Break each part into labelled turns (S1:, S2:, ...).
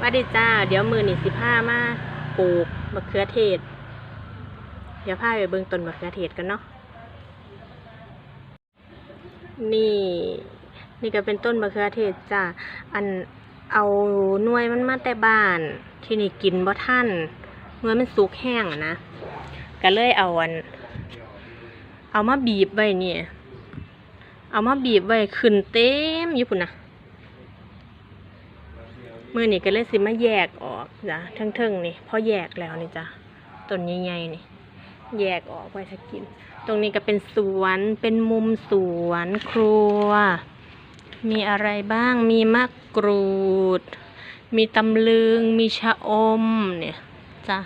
S1: ว่าดีจ้า เดี๋ยวมือนี่สิผ้ามาปลูกมะเขือเทศ เดี๋ยวพาไปเบิ่งต้นมะเขือเทศกันเนาะ นี่ นี่ก็เป็นต้นมะเขือเทศจ้า อันเอาหน่วยมันมาแต่บ้าน ที่นี่กินบ่ท่านหน่วยมันสุกแห้งอะนะ ก็เลยเอาอัน เอามาบีบไว้เนี่ย เอามาบีบไว้ขึ้นเต็มอยู่พุ่นนะ มือนี่ก็เลยสิมาแยกออกจ้ะเทิงๆนี่พอแยกแล้วนี่จ้ะต้นใหญ่ๆนี่ แยกออกไว้สักกิน ตรงนี้ก็เป็นสวนเป็นมุมสวนครัว มีอะไรบ้างมีมะกรูด มีตำลึง มีชะอมเนี่ยจ้ะ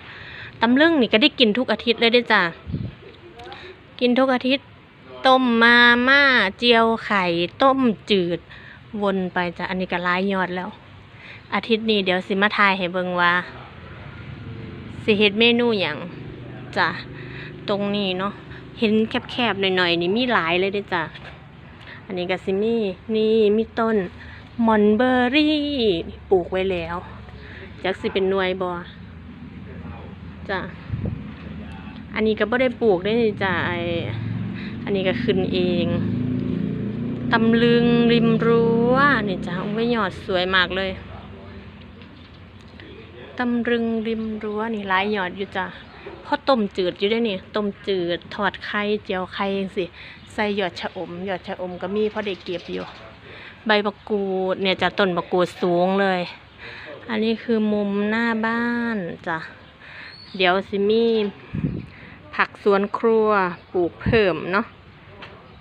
S1: ตำลึงนี่ก็ได้กินทุกอาทิตย์เลยด้อจ้ะกินทุกอาทิตย์ต้มมาม่าเจียวไข่ ต้มจืด วนไปจ้ะอันนี้ก็ลายยอดแล้ว อาทิตย์นี้เดี๋ยวสิมาทายให้เบิงว่า สิเฮ็ดเมนูอย่างจ้ะตรงนี้เนาะเห็นแคบๆหน่อยๆนี่มีหลายเลยด้จ้ะอันนี้ก็สิมีนี่มีต้นมอนเบอร์รี่ปลูกไว้แล้วจักสิเป็นหน่วยบ่จ้ะอันนี้ก็บ่ได้ปลูกได้จ้ะไออันนี้ก็ขึ้นเองตำลึงริมรั้วนี่จ้ะไว้ยอดสวยมากเลยำลึงริมรั้วนี่หลายหยอดอยู่จ้ะเพราะต้มจืดอยู่ได้นี่ต้มจืดทอดไข่เจียวไข่จังสิใส่หยอดชะอมหยอดชะอมก็มีเพราะได้เก็บอยู่ ใบมะกรูดเนี่ยจะต้นมะกรูดสูงเลย อันนี้คือมุมหน้าบ้านจ้ะเดี๋ยวสิมีผักสวนครัวปลูกเพิ่มเนาะ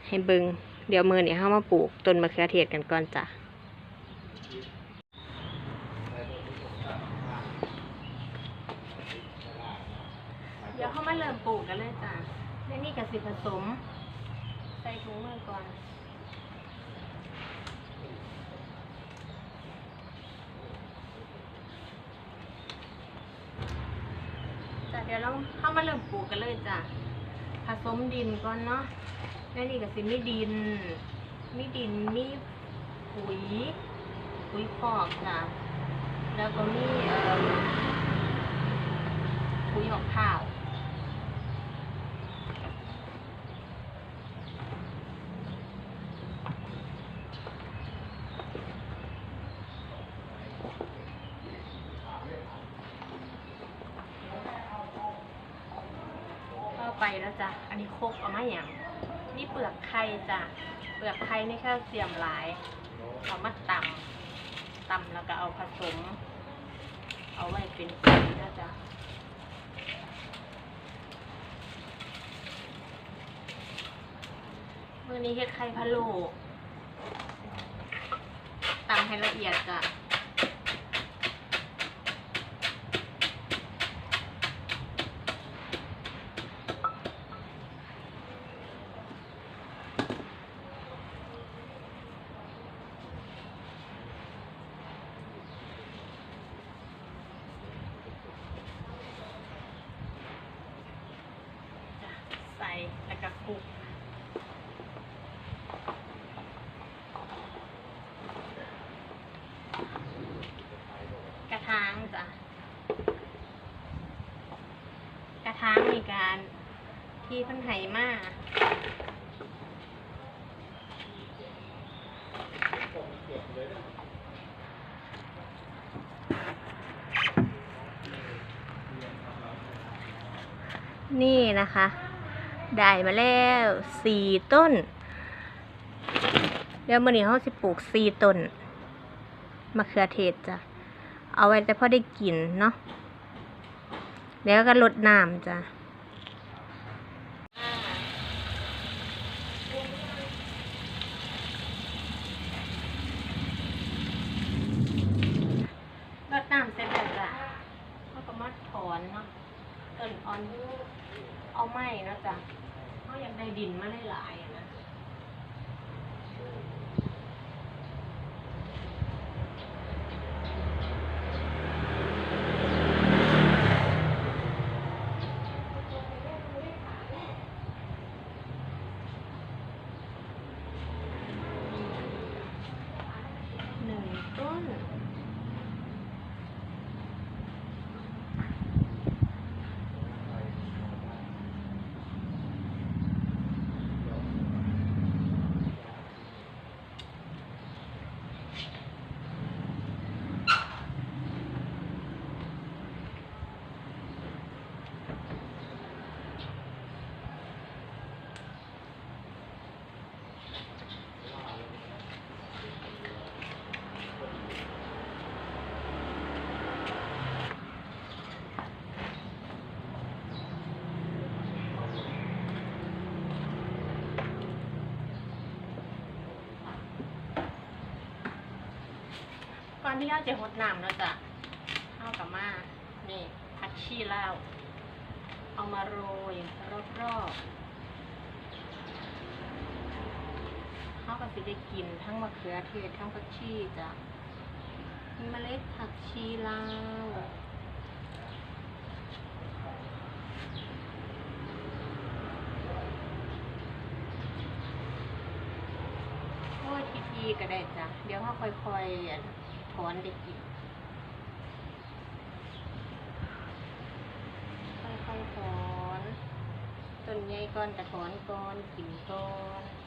S1: ให้เบิงเดี๋ยวมือนี่เข้ามาปลูกต้นมะเขือเทศกันก่อนจ้ะ เดี๋ยวเข้า มาเริ่มปลูกกันเลยจ้ะและนี่ก็สิผสม ใส่ถุงมือก่อน จ้ะเดี๋ยวเราเข้ามาเริ่มปลูกกันเลยจ้ะ ผสมดินก่อนเนาะและนี่ก็สิมีดิน มีดิน มีปุ๋ย ปุ๋ยคอกจ้ะ แล้วก็มีเอ่อปุ๋ยหอกข้าว ไปแล้วจ้ะ อันนี้โคกเอามาอย่างนี่เปลือกไข่จ้ะ เปลือกไข่นี่แค่เสียมหลายเอามาตำตำแล้วก็เอาผสม เอาไว้เป็นปุ๋ยนะจ๊ะมื่อนี้เฮ็ดไข่พะโล้ตำให้ละเอียดจ้ะ จ้ะใส่ แล้วก็คลุกกระถางจ้ะ กระถางมีการที่พันไหมานี่นะคะ ได้มาแล้วสี่ต้น เดี๋ยวมื่อนี้เขาสิปลูกสี่ต้นมะเขือเทศจ้ะ เอาไว้แต่พอได้กินเนาะแล้วก็ลดน้ำจ้ะ รดน้ำเสร็จแล้วจ้ะเขาก็มาถอนเนาะต้นอ่อน เอาไม้เนาะจ้ะเขาอยากไดินมาหลายๆอะ อนที่เราจะหดน้ำเนาจะเข้ากับมานี่ผักชีลาวเอามาโรยรอบๆเขาก็สิได้กินทั้งมะเขือเทศทั้งผักชีจ้ะมีเมล็ดผักชีลาวโอ้ยทีทีก็ได้จ้ะ เดี๋ยวเขาค่อยๆ ถอนเด็กินค่อยๆถอน ต้นใหญ่ก่อนกระถอนก่อนกินก่อน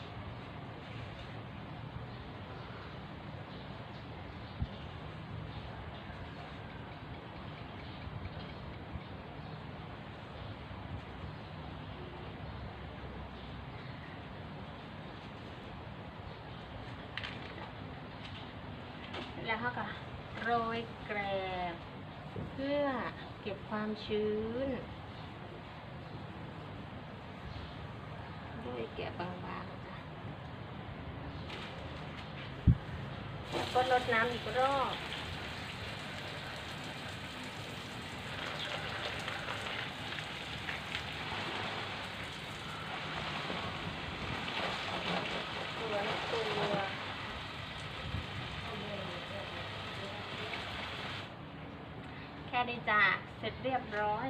S1: แล้วเขาก็โรยแกรบเพื่อเก็บความชื้นด้วยแกะบางๆจ้ะแล้วก็ลดน้ำอีกรอบ ตัวละตัว แค่นี้จ้ะเสร็จเรียบร้อย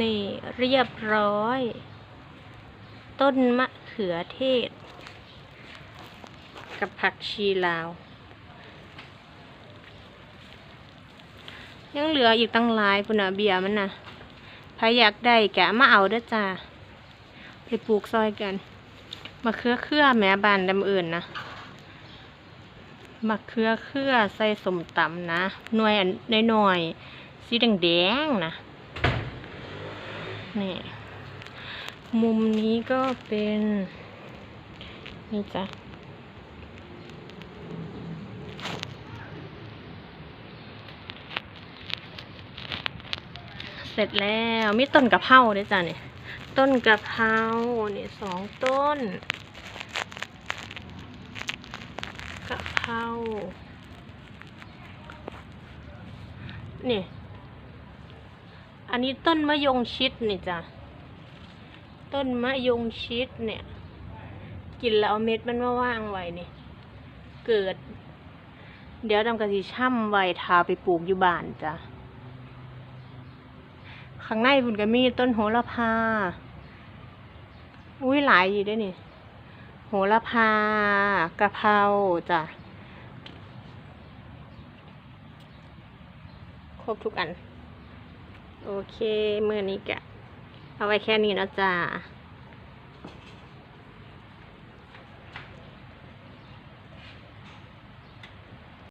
S1: นี่เรียบร้อย ต้นมะเขือเทศ กับผักชีลาว ยังเหลืออีกตั้งหลายปุ่นน่ะเบียมันน่ะใครอยากได้แกะมาเอาเด้อจ้าไปปลูกซอยกันมาเครือเครือแม่บานดำอื่นนะมาเครือเครือใส่สมตำนะหน่วยอันน้อยๆสีแดงๆนะนี่มุมนี้ก็เป็นนี่จ้ะ เสร็จแล้วมีต้นกะเพราด้วยจ้ะเนี่ยต้นกะเพราเนี่ยสองต้นกะเพราเนี่ยอันนี้ต้นมะยงชิดนี่จ้ะต้นมะยงชิดเนี่ย กินแล้วเอาเม็ดมันมาว่างไว้นี่เกิด เดี๋ยวดำกะสิช่ำไว้ทาไปปลูกอยู่บ้านจ้ะ ข้างในพุ่นก็มีต้นโหระพา อุ้ยหลายอยู่ด้วยนี่ โหระพากระเพราจ้ะ ครบทุกอัน โอเค เมื่อนี้กะ เอาไว้แค่นี้นะจ้า